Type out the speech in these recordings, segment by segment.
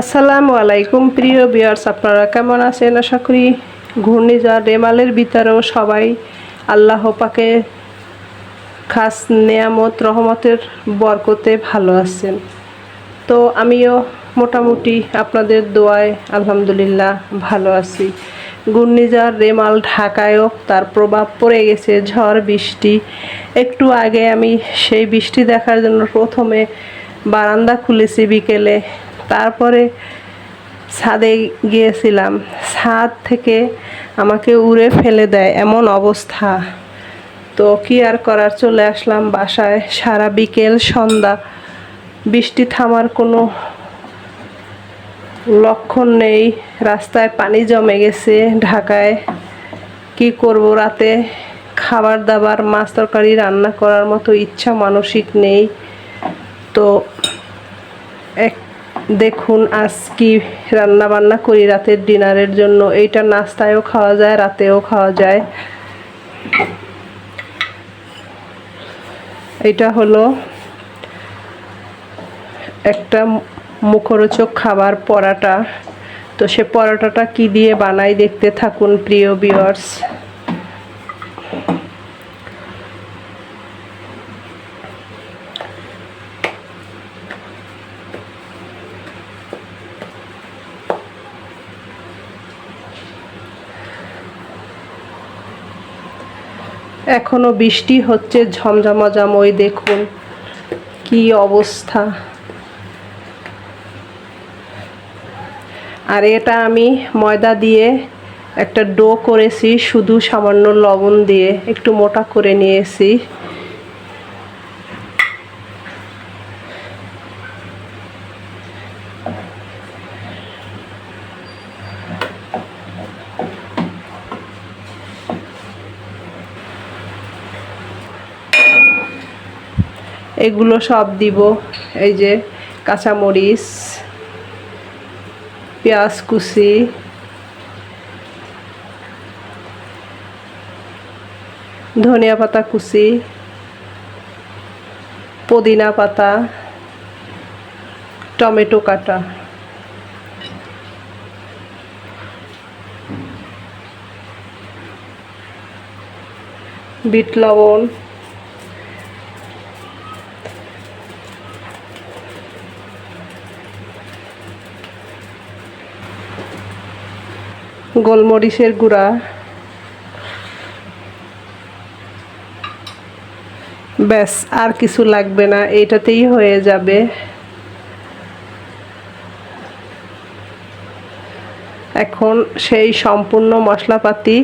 আসসালামু আলাইকুম, প্রিয় বিয়ার্স আপনারা কেমন আছেন? আশা করি ঘূর্ণিঝড়, রেমালের ভিতরেও সবাই আল্লাহ পাকে খাস নেয়ামত, রহমতের বরকতে ভালো আছেন। তো আমিও মোটামুটি আপনাদের দোয়ায় আলহামদুলিল্লাহ ভালো আছি। ঘূর্ণিঝড়, রেমাল ঢাকায়ও তার প্রভাব পড়ে গেছে, ঝড়, বৃষ্টি। একটু আগে আমি সেই বৃষ্টি দেখার জন্য প্রথমে বারান্দা খুলেছি বিকেলে। তারপরে ছাদে গিয়েছিলাম। ছাদ থেকে আমাকে উড়ে ফেলে দেয় এমন অবস্থা। তো কি আর করার, চলে আসলাম বাসায়। সারা বিকেল সন্ধ্যা। বৃষ্টি থামার কোনো লক্ষণ নেই। রাস্তায় পানি জমে গেছে ঢাকায়। কি করব রাতে? খাবার দাবার মাছ তরকারি রান্না করার মতো ইচ্ছা মানসিক নেই। তো এক দেখুন, আজ কি রান্না বান্না করি রাতের ডিনারের জন্য। এইটা নাস্তায়ও খাওয়া যায়, রাতেও খাওয়া যায়। এটা হলো একটা মুখরোচক খাবার পরাটা। তো সে পরোটাটা কি দিয়ে বানাই দেখতে থাকুন, প্রিয় বিয়ার্স এখনও বৃষ্টি হচ্ছে ঝমঝমাঝম ওই দেখুন কি অবস্থা। আর এটা আমি ময়দা দিয়ে একটা ডো করেছি, শুধু সামান্য লবণ দিয়ে, একটু মোটা করে নিয়েছি। এগুলো সব দিব। এই যে কাঁচামরিচ, পেঁয়াজ কুচি, ধনিয়া পাতা কুচি, পুদিনা পাতা, টমেটো কাটা। বিট লবণ। গোলমরিচের গুঁড়া। ব্যাস, আর কিছু লাগবে না, এইটাতেই হয়ে যাবে। এখন সেই সম্পূর্ণ মশলাপাতি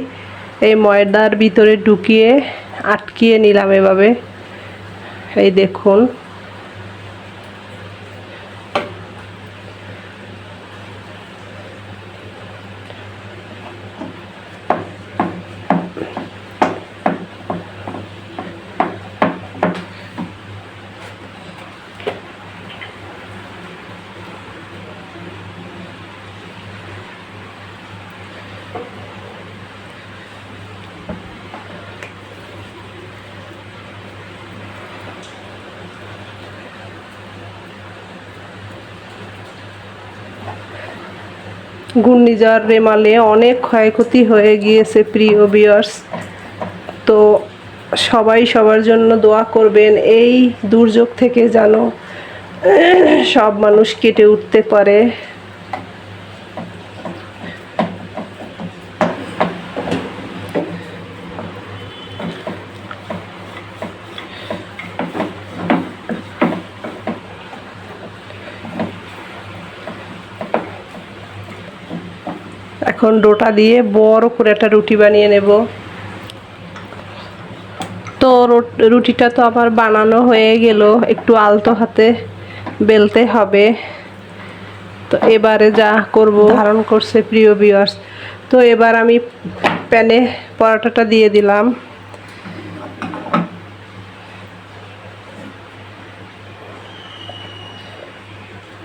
এই ময়দার ভিতরে ঢুকিয়ে আটকিয়ে নিলাম এভাবে। এই দেখুন। ঘূর্ণিঝড়, রেমালে অনেক ক্ষয়ক্ষতি হয়ে গিয়েছে প্রিয় বিয়ার্স তো সবাই সবার জন্য দোয়া করবেন, এই দুর্যোগ থেকে যেন সব মানুষ কেটে উঠতে পারে। এখন ডোটা দিয়ে বড় করে একটা রুটি বানিয়ে নেব। তো রুটিটা তো আমার বানানো হয়ে গেল, একটু আলতো হাতে বেলতে হবে। তো এবারে যা করব, ধারণ করছে প্রিয় বিয়ার্স তো এবার আমি প্যানে পরোটাটা দিয়ে দিলাম।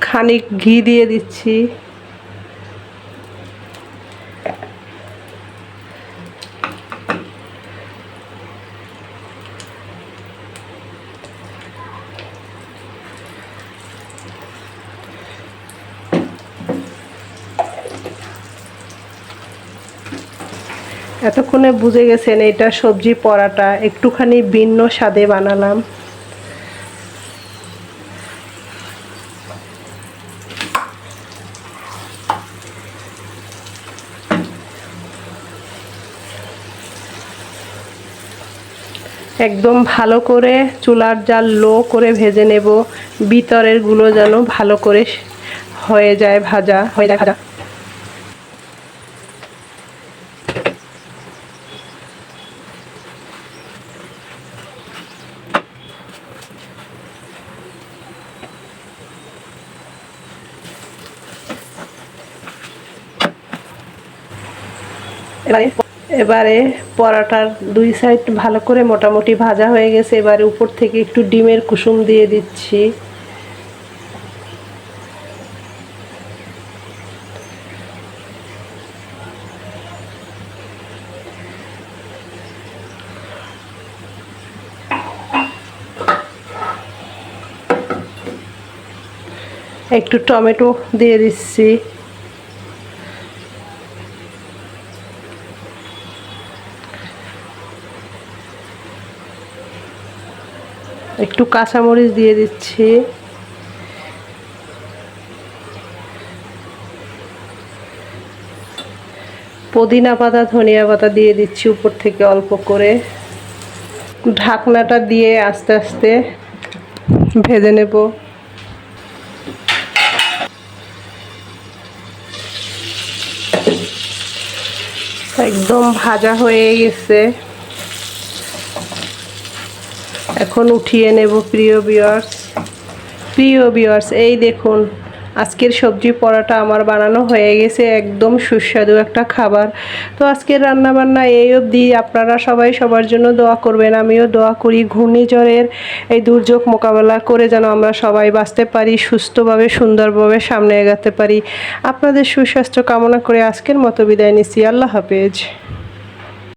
খানিক ঘি দিয়ে দিচ্ছি। এতক্ষণে বুঝে গেছেন এটা সবজি পরাটা, একটুখানি ভিন্ন স্বাদে বানালাম। একদম ভালো করে চুলার জাল লো করে ভেজে নেব, ভিতরেরগুলো যেন ভালো করে হয়ে যায় ভাজা, হয়ে যায় ভাজা। এবারে এবারে পরাটার দুই সাইড ভালো করে মোটামুটি ভাজা হয়ে গেছে। এবারে উপর থেকে একটু ডিমের কুসুম দিয়ে দিচ্ছি। একটু টমেটো দিয়ে দিচ্ছি। একটু কাঁচামরিচ দিয়ে দিচ্ছি। পুদিনা পাতা, ধনিয়া পাতা দিয়ে দিচ্ছি উপর থেকে অল্প করে। ঢাকনাটা দিয়ে আস্তে আস্তে ভেজে নেব। একদম ভাজা হয়ে গেছে। এখন উঠিয়ে নেব প্রিয় বিয়ার্স প্রিয় বিয়ার্স এই দেখুন, আজকের সবজি পরাটা আমার বানানো হয়ে গেছে, একদম সুস্বাদু একটা খাবার। তো আজকের রান্না বান্না এই অবধি। আপনারা সবাই সবার জন্য দোয়া করবেন, আমিও দোয়া করি ঘূর্ণিঝড়ের এই দুর্যোগ মোকাবেলা করে যেন আমরা সবাই বাঁচতে পারি, সুস্থভাবে, সুন্দরভাবে সামনে এগাতে পারি। আপনাদের সুস্বাস্থ্য কামনা করে আজকের মতো বিদায় নিচ্ছি। আল্লাহ হাফেজ।